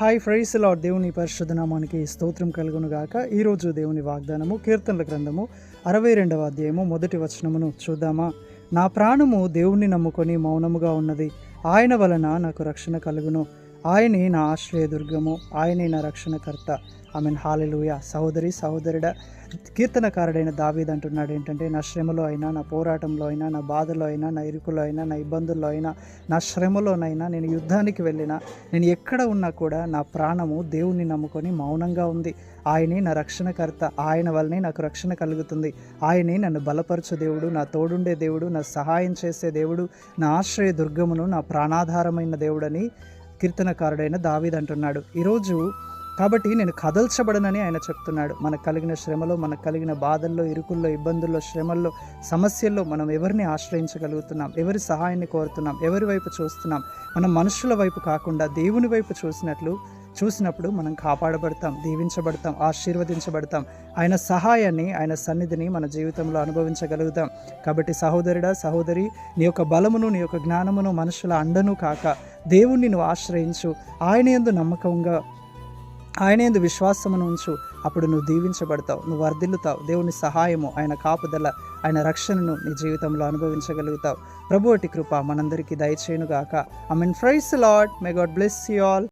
Hi fries lord దేవుని పరిశుద్ధ నామానికి స్తోత్రం కలుగును గాక ఈరోజు దేవుని వాగ్దానము కీర్తనల గ్రంథము అరవై రెండవ అధ్యాయము మొదటి వచనమును చూద్దామా? నా ప్రాణము దేవుణ్ణి నమ్ముకొని మౌనముగా ఉన్నది. ఆయన వలన నాకు రక్షణ కలుగును. ఆయనే నా ఆశ్రయదుర్గము ఆయనే నా రక్షణకర్త. I mean hallelujah. సహోదరి సహోదరుడ కీర్తనకారుడైన దావీద్ అంటున్నాడు ఏంటంటే నా శ్రమలో అయినా నా పోరాటంలో అయినా నా బాధలో అయినా నా ఇరుకులో అయినా నా ఇబ్బందుల్లో అయినా నా శ్రమలోనైనా నేను యుద్ధానికి వెళ్ళినా నేను ఎక్కడ ఉన్నా కూడా నా ప్రాణము దేవుణ్ణి నమ్ముకొని మౌనంగా ఉంది. ఆయనే నా రక్షణకర్త. ఆయన వల్లనే నాకు రక్షణ కలుగుతుంది. ఆయనే నన్ను బలపరచు దేవుడు నా తోడుండే దేవుడు నా సహాయం చేసే దేవుడు నా ఆశ్రయ దుర్గమును నా ప్రాణాధారమైన దేవుడని కీర్తనకారుడైన దావీద్ అంటున్నాడు ఈరోజు కాబట్టి నేను కదల్చబడనని ఆయన చెప్తున్నాడు. మనకు కలిగిన శ్రమలో మనకు కలిగిన బాధల్లో ఇరుకుల్లో ఇబ్బందుల్లో శ్రమల్లో సమస్యల్లో మనం ఎవరిని ఆశ్రయించగలుగుతున్నాం? ఎవరి సహాయాన్ని కోరుతున్నాం? ఎవరి వైపు చూస్తున్నాం? మనం మనుషుల వైపు కాకుండా దేవుని వైపు చూసినట్లు చూసినప్పుడు మనం కాపాడబడతాం దీవించబడతాం ఆశీర్వదించబడతాం. ఆయన సహాయాన్ని ఆయన సన్నిధిని మన జీవితంలో అనుభవించగలుగుతాం. కాబట్టి సహోదరుడా సహోదరి నీ యొక్క బలమును నీ యొక్క జ్ఞానమును మనుషుల అండను కాక దేవుణ్ణి నువ్వు ఆశ్రయించు. ఆయన ఎందు నమ్మకంగా ఆయన ఎందు విశ్వాసమును ఉంచు. అప్పుడు నువ్వు దీవించబడతావు నువ్వు వర్ధిల్లుతావు. దేవుని సహాయము ఆయన కాపుదల ఆయన రక్షణను నీ జీవితంలో అనుభవించగలుగుతావు. ప్రభువటి కృప మనందరికీ దయచేయునుగాక. I mean praise lord may God bless you all